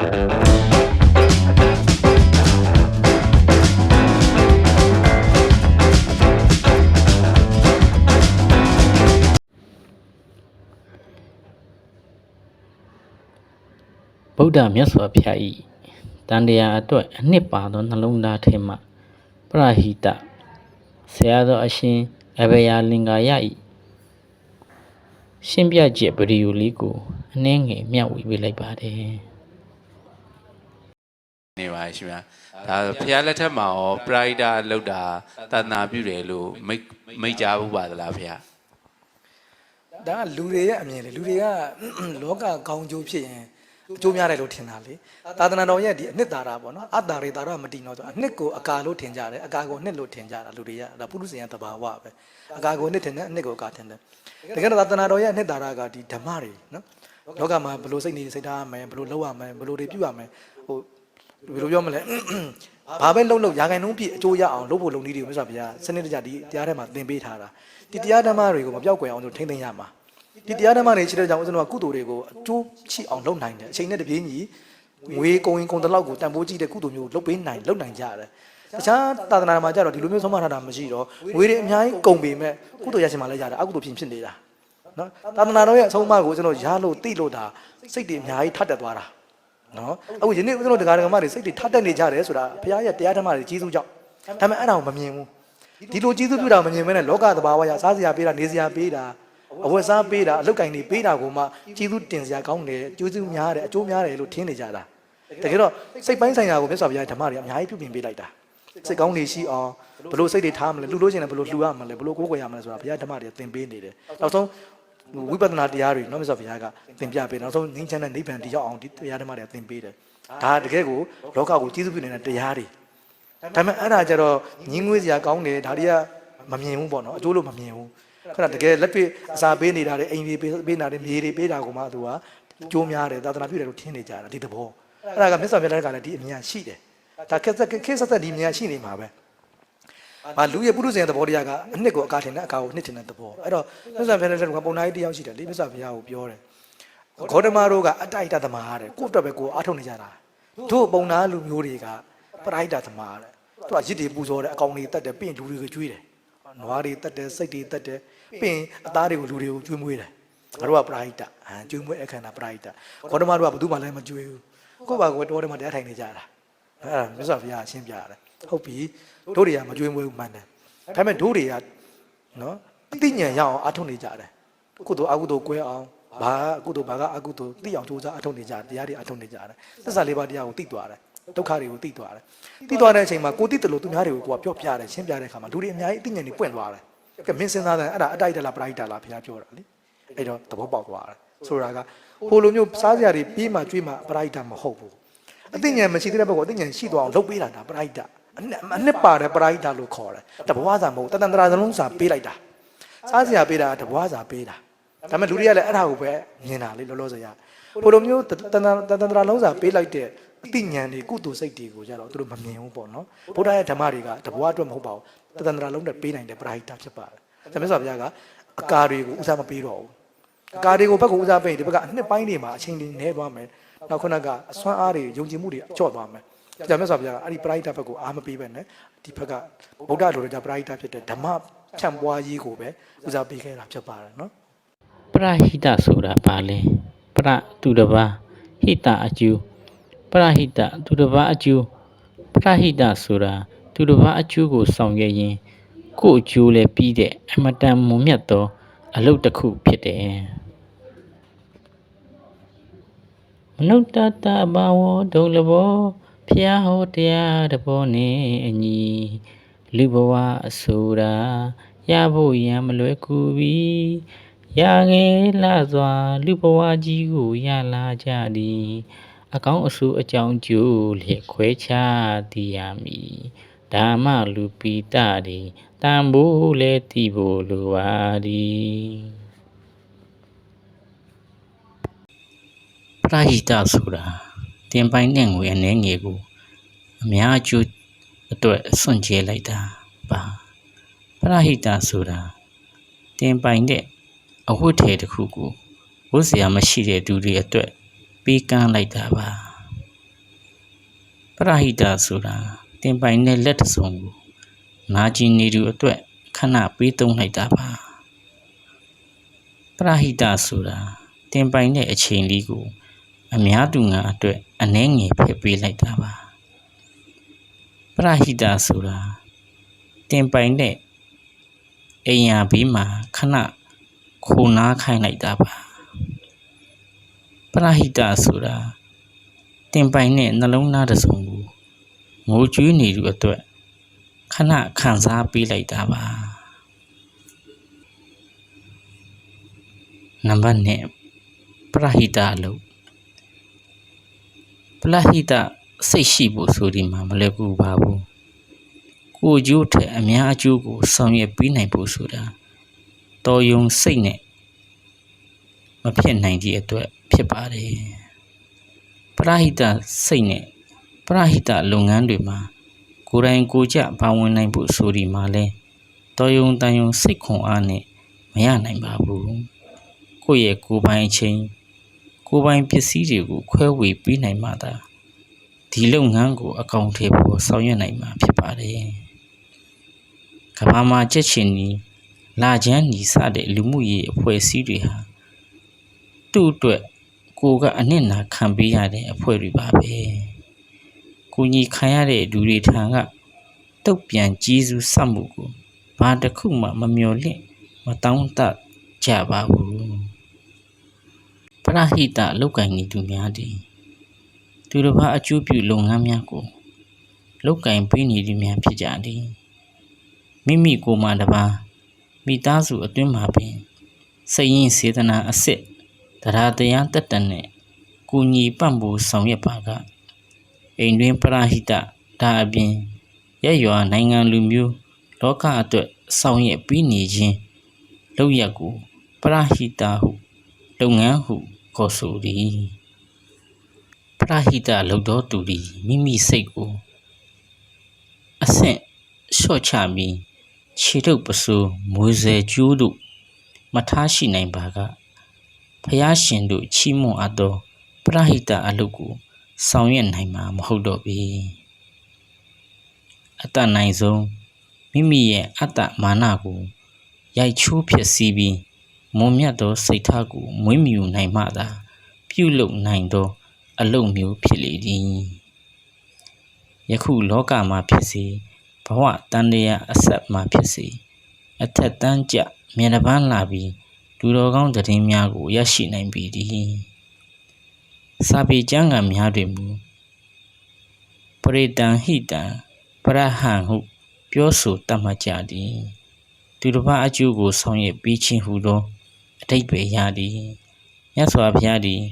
ဗုဒ္ဓမြတ်စွာဘုရား၏တန်တရားအတွက်အနှစ်ပါသောနှလုံးသားထဲမှပရဟိတဆရာတော်အရှင်အဘယာလင်္ကာယ၏ရှင်းပြချက်ဗီဒီယိုလေးကိုအနှင်းငယ်မျှဝေပေးလိုက်ပါတယ် နေပါရှင်ဗျာဒါဖះလက်ထက်မှာရောပရိုက်တာလောက်တာတဏ္ဍာပြုတယ်လို့မိတ်မိတ်ကြဘူးပါသလားဖះဒါကလူတွေရဲ့အမြင်လေလူတွေကလောကကောင်းကျိုးဖြစ်ရင်အကျိုးများတယ်လို့ထင်တာလေသာသနာတော်ရဲ့ဒီအနှစ်သာရပေါ့နော်အတ္တရေသာရမတည်တော့ဆိုအနှစ်ကိုအကာလို့ထင်ကြတယ်အကာကိုအနှစ်လို့ထင်ကြတာလူတွေကဒါပုရုษယံတဘာဝပဲအကာကိုအနှစ်ထင်တယ်အနှစ်ကိုအကာထင်တယ်တကယ်တော့သာသနာတော်ရဲ့အနှစ်သာရကဒီဓမ္မတွေနော်လောကမှာဘယ်လိုစိတ်နေစိတ်ထားရမယ်ဘယ်လိုလုပ်ရမယ်ဘယ်လိုတွေပြုရမယ်ဟို ဘယ်လိုပြောမလဲဘာပဲလှုပ်လှုပ်ရာခိုင်နှုန်းပြည့်အကျိုးရအောင်လုပ်ဖို့လုပ်နည်းတွေကိုမြတ်စွာဘုရားစနစ်တကျဒီတရားထဲမှာသင်ပေးထားတာဒီတရားဓမ္မတွေကိုမပြောက်ကွယ်အောင်လို့ထိမ့်သိမ်းရမှာဒီတရားဓမ္မတွေရှိတဲ့ကြောင့်ဦးဇင်းတို့ကကုသိုလ်တွေကိုအကျိုးရှိအောင်လုပ်နိုင်တယ်အချိန်နဲ့တပြေးညီငွေကုန်ရင်ကုန်တဲ့လောက်ကိုတန်ဖိုးကြည့်တဲ့ကုသိုလ်မျိုးလုပ်ပေးနိုင်လုပ်နိုင်ကြတယ်တခြားသာသနာမှာကြတော့ဒီလိုမျိုးဆုံးမထားတာမရှိတော့ငွေတွေအများကြီးကုန်ပေမဲ့ကုသိုလ်ရရှိမှလည်းရတယ်အကုသိုလ်ဖြစ်ဖြစ်နေတာနော်သာသနာတော်ရဲ့အဆုံးအမကိုဦးဇင်းတို့ရလို့သိလို့ဒါစိတ်တွေအများကြီးထပ်တက်သွားတာ နော်အခုယနေ့ဦးဇင်းတို့တရားဓမ္မတွေစိတ်တွေထပ်တက်နေကြတယ်ဆိုတာဘုရားရဲ့တရားဓမ္မတွေကြီးစုကြောင့်ဒါပေမဲ့အဲ့ဒါကိုမမြင်ဘူးဒီလိုကြီးစုပြတာမမြင်မဲနဲ့လောကသဘာဝရစားစရာပေးတာနေစရာပေးတာအဝတ်စားပေးတာအလုတ်ကင်တွေပေးတာကိုမှကြီးစုတင်စရာကောင်းတယ်ကျိုးစုများတယ်အကျိုးများတယ်လို့ထင်နေကြတာတကယ်တော့စိတ်ပိုင်းဆိုင်ရာကိုမြတ်စွာဘုရားဓမ္မတွေအများကြီးပြုပြင်ပေးလိုက်တာစိတ်ကောင်းနေရှိအောင်ဘလို့စိတ်တွေထားမလဲလှူလို့ရှိရင်ဘလို့လှူရမလဲဘလို့ကိုးကွယ်ရမလဲဆိုတာဘုရားဓမ္မတွေသင်ပေးနေတယ်နောက်ဆုံး ဝိပဿနာတရားတွေနော်မြတ်စွာဘုရားကသင်ပြပေးနောက်ဆုံးငြိမ်းချမ်းတဲ့နိဗ္ဗာန်တရားအောင်ဒီတရားဓမ္မတွေကသင်ပေးတယ်ဒါတကယ်ကိုလောကကိုကျေးဇူးပြုနေတဲ့တရားတွေဒါပေမဲ့အဲ့ဒါကြတော့ညင်းငွေးစရာကောင်းတယ်ဒါတွေကမမြင်ဘူးပေါ့နော်အကျိုးလို့မမြင်ဘူးခဏတကယ်လက်တွေ့အစာပေးနေတာတွေအိမ်တွေပေးပေးနေတာတွေမြေတွေပေးတာကိုမှသူကအကျိုးများတယ်သာသနာပြုတယ်လို့ထင်နေကြတာဒီသဘောအဲ့ဒါကမြတ်စွာဘုရားကလည်းဒီအမြင်ရှိတယ်ဒါခက်ဆက်ခက်ဆက်ဆက်ဒီအမြင်ရှိနေမှာပဲ ဘာလူရဲ့ပုရုษရဲ့သဘောတရားကအနှစ်ကိုအကာထင်တဲ့အကာကိုနှစ်ထင်တဲ့သဘောအဲ့တော့မြတ်စွာဘုရားကပုံနာကြီးတယောက်ရှိတယ်လေမြတ်စွာဘုရားကိုပြောတယ်ဂေါတမတို့ကအတိုက်တသမားတဲ့ကိုယ့်အတွက်ပဲကိုယ်အားထုတ်နေကြတာတို့ပုံနာလူမျိုးတွေကပရိုက်တာသမားတဲ့သူကရစ်တွေပူဇော်တယ်အကောင်တွေတက်တယ်ပြီးရင်လူတွေကိုကျွေးတယ်နွားတွေတက်တယ်စိတ်တွေတက်တယ်ပြီးရင်အသားတွေကိုလူတွေကိုကျွေးမွေးတယ်ငါတို့ကပရိုက်တာဟမ်ကျွေးမွေးအခမ်းနာပရိုက်တာခေါတမတို့ကဘယ်သူမှလည်းမကျွေးဘူးကိုယ့်ဘာကိုယ်တော်တယ်မှာတရားထိုင်နေကြတာအဲ့ဒါမြတ်စွာဘုရားရှင်းပြရတယ် ဟုတ်ပြီတို့တွေကမကျွေးမွေးဘူးမှန်တယ်ဒါပေမဲ့တို့တွေကနော်သိဉာဏ်ရအောင်အထုတ်နေကြတယ်ကုသိုလ်အကုသိုလ်ကွဲအောင်ဘာကုသိုလ်ဘာကအကုသိုလ်သိအောင်ကြိုးစားအထုတ်နေကြတယ်တရားတွေအထုတ်နေကြတယ်သစ္စာလေးပါးတရားကိုသိသွားတယ်ဒုက္ခတွေကိုသိသွားတယ်သိသွားတဲ့အချိန်မှာကိုသိတယ်လို့သူများတွေကိုကိုကပြောပြတယ်ရှင်းပြတဲ့အခါမှာလူတွေအများကြီးအသိဉာဏ်တွေပွင့်သွားတယ်ကဲမင်းစဉ်းစားတယ်အဲ့ဒါအတိုက်တလားပရိုက်တာလားဘုရားပြောတာလေအဲ့တော့သဘောပေါက်သွားတယ်ဆိုတာကဟိုလိုမျိုးစားစရာတွေပြီးမှကျွေးမှပရိုက်တာမဟုတ်ဘူးအသိဉာဏ်မရှိတဲ့ဘက်ကအသိဉာဏ်ရှိသွားအောင်လုပ်ပေးတာဒါပရိုက်တာ အနှစ်အနှစ်ပါတယ်ပရိုက်တာလို့ခေါ်တယ်တဘဝစာမဟုတ်တန်တန်တရာစလုံးစာပေးလိုက်တာစားစရာပေးတာတဘဝစာပေးတာဒါပေမဲ့လူတွေကလည်းအဲ့ဒါကိုပဲမြင်တာလေလောလောဆယ်ရဟိုလိုမျိုးတန်တန်တန်တန်တရာလုံးစာပေးလိုက်တဲ့အသိဉာဏ်တွေကုသိုလ်စိတ်တွေကိုကြတော့သူတို့မမြင်ဘူးပေါ့နော်ဗုဒ္ဓရဲ့ဓမ္မတွေကတဘဝအတွက်မဟုတ်ပါဘူးတန်တရာလုံးနဲ့ပေးနိုင်တဲ့ပရာဟိတဖြစ်ပါတယ်ဒါမြတ်စွာဘုရားကအကာတွေကိုဥစားမပေးတော့ဘူးအကာတွေကိုဘက်ကဥစားပေးရင်ဒီဘက်ကအနှစ်ပိုင်းတွေမှာအချိန်တွေနည်းသွားမယ်နောက်ခုနကအစွမ်းအားတွေယုံကြည်မှုတွေချော့သွားမယ် ဒါမြတ်စွာဘုရားကအဲ့ဒီပရာဟိတဘက်ကိုအားမပေးပဲနဲ့ဒီဘက်ကဗုဒ္ဓလိုကြပရာဟိတဖြစ်တဲ့ဓမ္မဖြန့်ပွားရေးကိုပဲဥစားပေးခဲ့တာဖြစ်ပါတယ်နော်ပရဟိတဆိုတာဘာလဲပရသူတစ်ပါးဟိတအကျိုးပရဟိတသူတစ်ပါးအကျိုးပရဟိတဆိုတာသူတစ်ပါးအကျိုးကိုဆောင်ရွက်ရင်ကိုယ့်အကျိုးလည်းပြီးတဲ့အမတန်မွန်မြတ်သောအလုပ်တစ်ခုဖြစ်တယ်မနုဿတ္တဘာဝဒုလဘော ဖျားဟောတရားတဘောနဲ့အညီလူဘဝအဆိုတာရဖို့ရန်မလွယ်ကူပြီရငယ်လာစွာ လူဘဝကြီးကိုရလာကြသည် အကောင်းအဆိုးအကြောင်းကျိုးလျက်ခွဲခြားသိရမည်ဓမ္မလူပိတတွေတန်ဖိုးလဲသိဖို့လိုပါသည်ပရဟိတဆိုတာ တင်ပိုင်တဲ့ငွေအနှဲငယ်ကိုအများအကျိုးအတွက်စွန့်ကြဲလိုက်တာပါပရဟိတဆိုတာတင်ပိုင်တဲ့အဝတ်ထည်တစ်ခုကိုဝတ်စရာမရှိတဲ့သူတွေအတွက်ပေးကမ်းလိုက်တာပါပရဟိတဆိုတာတင်ပိုင်တဲ့လက်တစ်စုံကိုနာကျင်နေသူအတွက်ခဏပေးသုံးလိုက်တာပါပရဟိတဆိုတာတင်ပိုင်တဲ့အချိန်လေးကို အများသူငါအတွက်အနှဲငယ်ဖယ်ပေးလိုက်တာပါပရဟိတဆိုတာတင်ပိုင်တဲ့အိမ်ယာဘေးမှာခဏခိုနားခိုင်းလိုက်တာပါပရဟိတဆိုတာတင်ပိုင်တဲ့နှလုံးသားတစ်စုံကိုငိုကြွေးနေသူအတွက်ခဏခံစားပေးလိုက်တာပါနံပါတ်1ပရဟိတအလုပ် ပရဟိတစိတ်ရှိဖို့ဆိုဒီမှာမလွယ်ကူပါဘူးကိုယ်ကျိုးထက်အများအကျိုးကိုဆောင်ရွက်ပေးနိုင်ဖို့ဆိုတာတော်ယုံစိတ်နဲ့မဖြစ်နိုင်သည့်အတွက်ဖြစ်ပါတယ်ပရဟိတစိတ်နဲ့ပရဟိတလုပ်ငန်းတွေမှာကိုယ်တိုင်ကိုယ်ကျပါဝင်နိုင်ဖို့ဆိုဒီမှာလဲတော်ယုံတန်ယုံစိတ်ခွန်အားနဲ့မရနိုင်ပါဘူးကိုယ့်ရဲ့ကိုယ်ပိုင်အချိန် ကိုယ်ပိုင်ပစ္စည်းတွေကိုခွဲဝေပေးနိုင်မှသာဒီလုပ်ငန်းကိုအကောင့်ထဲပေါ်ဆောင်ရွက်နိုင်မှာဖြစ်ပါတယ်ကမ္ဘာမှာကြက်ချင်နီလာချမ်းနီစတဲ့လူမှုရေးအဖွဲ့အစည်းတွေဟာသူ့အတွက်ကိုယ်ကအနစ်နာခံပေးရတဲ့အဖွဲ့တွေပါပဲကိုကြီးခံရတဲ့လူတွေထံကတုတ်ပြန်ကြီးစုစမှုကိုဘာတစ်ခုမှမမျော်လင့်မတောင်းတကြပါဘူးပ ရဟိတလောက်ကင်နေသူများသည် သူတစ်ပါးအကျိုးပြုလုပ်ငန်းများကိုလောက်ကင်ပေးနေသူများဖြစ်ကြသည်မိမိကိုယ်မှတပါးမိသားစုအတွင်းမှာပင်စိတ်ရင်းစေတနာအစစ်တရားတရားတက်တန်နဲ့ကုညီပံ့ပိုးဆောင်ရွက်ပါကအိမ်တွင်ပရဟိတဒါအပြင်ရက်ရွာနိုင်ငံလူမျိုးလောကအတွက်ဆောင်ရွက်ပြီးနေခြင်းလောက်ရက်ကိုပရဟိတဟုလုပ်ငန်းဟု ခေါ်ဆိုသည်ပရဟိတလုပ်တော်သူသည်မိမိစိတ်ကိုအဆင့်လျှော့ချပြီးခြေထုတ်ပစိုးမွေစေကျိုးတို့မထားရှိနိုင်ပါကဖျားရှင်တို့ချီးမွမ်းအပ်သောပရဟိတအလုပ်ကိုဆောင်ရွက်နိုင်မှာမဟုတ်တော့ပေအတ္တနိုင်ဆုံးမိမိရဲ့အတ္တမာနကိုရိုက်ချိုးဖြစ်စီပြီး မွန်မြတ်သောစိတ်ထားကိုမွေးမြူနိုင်မှသာပြုလုပ်နိုင်သော အလုပ်မျိုးဖြစ်လေသည်ယခုလောကမှာဖြစ်စေဘဝတန်တရားအဆက်မှာဖြစ်စေအထက်တန်းကြမြေတပန်းလာပြီးလူတော်ကောင်းသတင်းများကိုရရှိနိုင်ပေသည်စာပေကျမ်းဂန်များတွင်မူပရိတံဟိတံပရဟံဟု ပြောဆိုတတ်မှတ်ကြသည်သူတစ်ပါးအကျိုးကိုဆောင်ရွက်ပြီးခြင်းဟုသော အတိတ်ပဲရသည်မြတ်စွာဘုရားသည်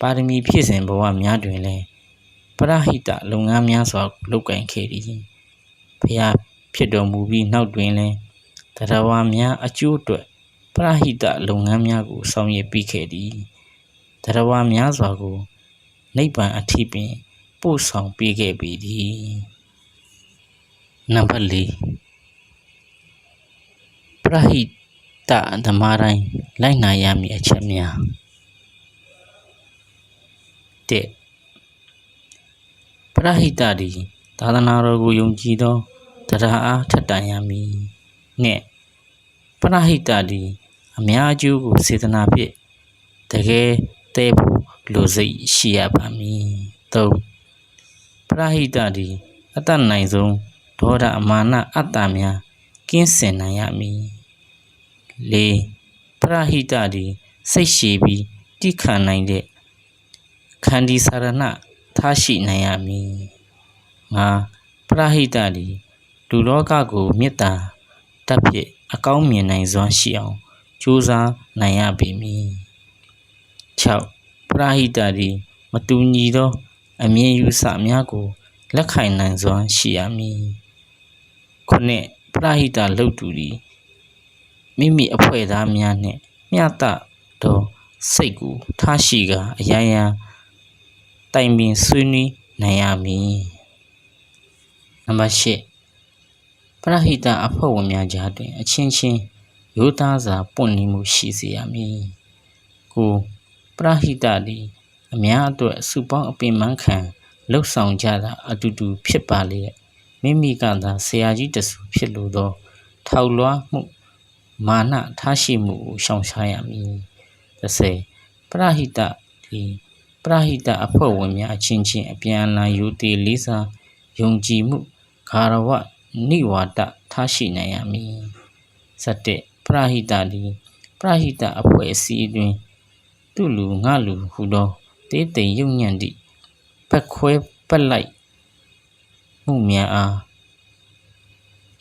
ပါရမီဖြည့်စဉ်ဘဝများတွင်လည်းပရဟိတလုပ်ငန်းများစွာလုပ်ကိုင်ခဲ့သည်ဘုရားဖြစ်တော်မူပြီးနောက်တွင်လည်းတရားဝါများအကျိုးအတွက်ပရဟိတလုပ်ငန်းများကိုဆောင်ရွက်ပြီးခဲ့သည်တရားဝါများစွာကိုနိဗ္ဗာန်အထိပင်ပို့ဆောင်ပေးခဲ့ပေသည်နံပါတ်၄ပရဟိတ ဓမ္မတိုင်းလိုက်နာရမည့်အချက်များတဲ့ပရဟိတသည်သာသနာတော်ကိုယုံကြည်သောတရားအားထက်တန်ရမည်နှင့်ပရဟိတသည်အများအကျိုးကိုစေတနာဖြင့်တကယ်တည်ဖို့လိုစိတ်ရှိရပါမည်၃ပရဟိတသည်အတ္တနိုင်ဆုံးဒေါသအမာနအတ္တများကင်းစင်နိုင်ရမည် ၄ပရဟိတသည်စိတ်ရှည်ပြီးတိခံနိုင်တဲ့ခန္ဒီစာရဏထားရှိနိုင်ရမည်၅ပရဟိတသည်လူလောကကိုမေတ္တာတတ်ဖြစ်အကောင်းမြင်နိုင်စွမ်းရှိအောင်ကြိုးစားနိုင်ရပေမည်6ပရဟိတသည်မတူညီသောအမြင်ယူဆများကိုလက်ခံနိုင်စွမ်းရှိရမည်ခုနှစ်ပရဟိတလုပ်သူသည် မိမိအဖွဲ့သားများနှင့်မျှတသောစိတ်ကိုထားရှိကာအယံယံတိုင်ပင်ဆွေးနွေးနိုင်ရမည်နံပါတ်၈ပရဟိတအဖွဲ့ဝင်များကြားတွင် အချင်းချင်းရိုးသားစွာပွင့်လင်းမှုရှိစေရမည်ကိုပရဟိတသည်အများအတွက်စုပေါင်းအပင်ပန်းခံလှုပ်ဆောင်ကြတာအတူတူဖြစ်ပါလေမိမိကသာဆရာကြီးတဆူဖြစ်လို့သော ထောက်လွှားမှု မာနထားရှိမှုကိုရှောင်ရှားရမည်30ပရဟိတဒီပရဟိတအဖွဲ့ဝင်များအချင်းချင်းအပြန်အလှန်ယူတည်လေးစားယုံကြည်မှုဂါရဝနိဝါဒထားရှိနိုင်ရမည်17ပရဟိတဒီပရဟိတအဖွဲ့အစည်းအတွင်းသူ့လူငါလူဟူသောတေးတိမ်ယုံညံ့သည့်ဖက်ခွဲပက်လိုက်မှုများအား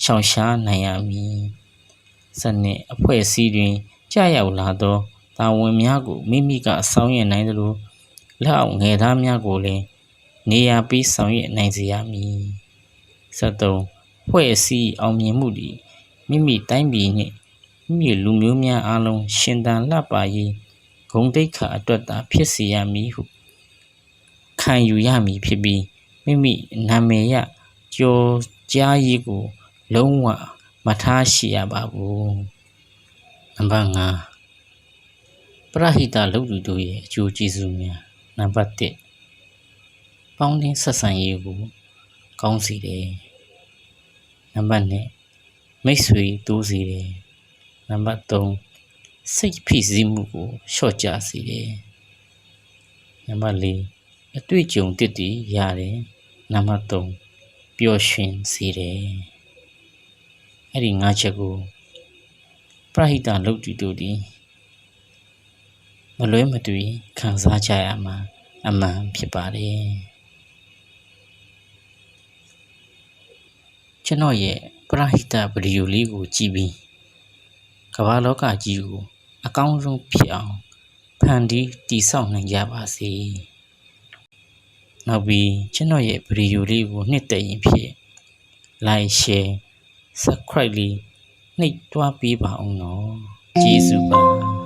ရှောင်ရှားနိုင်ရမည် စနစ်အဖွဲ့အစည်းတွင် ကြာရောက်လာသောတာဝန်များကိုမိမိကဆောင်ရွက်နိုင်သလိုလက်အောက်ငယ်သားများကိုလည်းနေရာပေးဆောင်ရွက်နိုင်စေရမည်73ဖွဲ့အစည်းအောင်မြင်မှုသည်မိမိတိုင်းပြည်နှင့်မိမိလူမျိုးများအားလုံးရှင်သန်လှပရေးဂုဏ်တိတ်ခါအတွက်သာဖြစ်စေရမည်ဟုခံယူရမည်ဖြစ်ပြီးမိမိနာမည်ရကြော်ကြားရေးကိုလုံးဝ မထားရှိရပါဘူးနံပါတ်5ပရဟိတလုပ်သူတို့ရဲ့အကျိုးကျေးဇူးများနံပါတ်1ပေါင်းတင်ဆက်ဆံရေးကိုကောင်းစေတယ်နံပါတ်2မိတ်ဆွေတိုးစေတယ်နံပါတ်3စိတ်ဖိစီးမှုကိုလျှော့ချစေတယ်နံပါတ်4အတွေ့အကြုံတစ်တည်ရတယ်နံပါတ်3ပျော်ရွှင်စေတယ် အဲ့ဒီ၅ချက်ကိုပရဟိတလုပ်သူတို့ဒီမလွဲမသွေခံစားကြရမှာအမှန်ဖြစ်ပါတယ်ကျွန်တော်ရဲ့ပရဟိတဗီဒီယိုလေးကိုကြည့်ပြီးကမ္ဘာလောကကြီးကိုအကောင်းဆုံးဖြစ်အောင်ဖန်တီးတည်ဆောက်နိုင်ကြပါစေနောက်ပြီးကျွန်တော်ရဲ့ဗီဒီယိုလေးကိုနှစ်သက်ရင်ဖြစ် like share subscribe လေးနှိပ်တွားပေးပါအောင်နော်ကျေးဇူးပါ